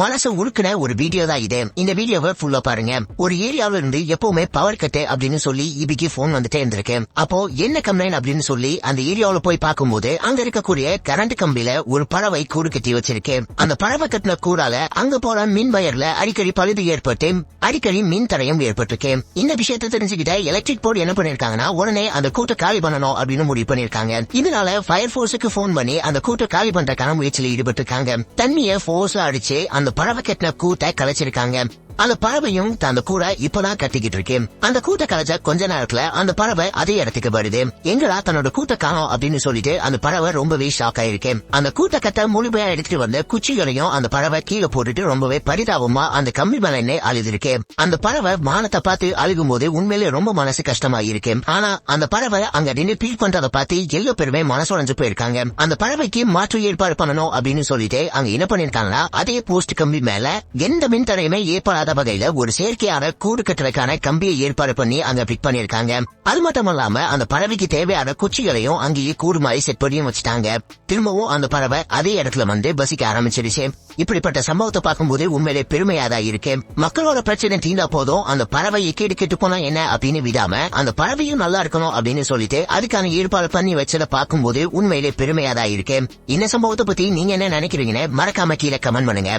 மனசு உருக்குன ஒரு வீடியோ தான் இது. இந்த வீடியோவை ஃபுல்லா பாருங்க. ஒரு ஏரியாவில இருந்து எப்பவுமே பவர் கட்டு அப்படின்னு சொல்லி இபிக்கு போன் வந்துட்டே இருந்திருக்கு. அப்போ என்ன கம்ப்ளைண்ட் அப்படின்னு சொல்லி அந்த ஏரியாவுல போய் பார்க்கும்போது அங்க இருக்கக்கூடிய கரண்ட் கம்பியில ஒரு பறவை கூடு கட்டி வச்சிருக்கு. அந்த பறவை கட்டின கூடால அங்க போற மின் வயர்ல அடிக்கடி பழுது ஏற்பட்டு அடிக்கடி மின் தடையும் ஏற்பட்டிருக்கு. இந்த விஷயத்தை தெரிஞ்சுக்கிட்ட எலக்ட்ரிக் போர்டு என்ன பண்ணிருக்காங்கன்னா உடனே அந்த கூட்ட காலி பண்ணணும் அப்படின்னு முடிவு பண்ணிருக்காங்க. இதனால ஃபயர் போர்ஸுக்கு போன் பண்ணி அந்த கூட்ட காலி பண்றதுக்கான முயற்சியில் ஈடுபட்டிருக்காங்க. தண்ணியை போர்ஸ் அடிச்சு அந்த பறவை கட்டின கூட்டை கலைச்சிருக்காங்க. அந்த பறவையும் அந்த கூட இப்பதான் கட்டிக்கிட்டு இருக்கு. அந்த கூட்ட கலைச்ச கொஞ்ச நேரத்துல அந்த பறவை அதே இடத்துக்கு வருது எங்கடா தன்னோட கூட்ட காணும் அப்படின்னு சொல்லிட்டு அந்த பறவை ரொம்பவே ஷாக் ஆயிருக்கேன் அந்த கூட்டக்கத்தை முழுமையா எடுத்துட்டு வந்த குச்சிகளையும் அந்த பறவை கீழே போட்டுட்டு ரொம்பவே பரிதாபமா அந்த கம்பி மலைன்னு அழுதிருக்கேன் அந்த பறவை மானத்தை பார்த்து அழுகும் போது உண்மையிலே ரொம்ப மனசு கஷ்டமா இருக்கேன் ஆனா அந்த பறவை அங்க நின்று பீல் பண்றத பார்த்து எல்லா பேருமே மனசுடைஞ்சு போயிருக்காங்க. அந்த பறவைக்கு மாற்று ஏற்பாடு பண்ணணும் அப்படின்னு சொல்லிட்டு அங்க என்ன பண்ணிருக்காங்கன்னா அதே போஸ்ட் கம்பி மேல எந்த மின் தடையுமே இல்லாத வகையில ஒரு செயற்கையான கூடு கட்டுறதுக்கான கம்பியை ஏற்பாடு பண்ணி அங்க பிக் பண்ணிருக்காங்க அது மட்டும் இல்லாம அந்த பறவைக்கு தேவையான குச்சிகளையும் அங்கேயே கூடு மாதிரி செட் பண்ணியும் வச்சுட்டாங்க. திரும்பவும் அந்த பறவை அதே இடத்துல வந்து பசிக்க ஆரம்பிச்சிருச்சு. இப்படிப்பட்ட சம்பவத்தை பார்க்கும்போது உண்மையிலே பெருமையா தான் இருக்கு. மக்களோட பிரச்சனை தீண்டா போதும் அந்த பறவை எக்கேடு கெட்டு போனா என்ன அப்படின்னு விடாம அந்த பறவையும் நல்லா இருக்கணும் அப்படின்னு சொல்லிட்டு அதுக்கான ஏற்பாடு பண்ணி வச்சதை பார்க்கும்போது உண்மையிலே பெருமையா தான் இருக்கு. இந்த சம்பவத்தை பத்தி நீங்க என்ன நினைக்கிறீங்கன்னு மறக்காம கீழே கமெண்ட் பண்ணுங்க.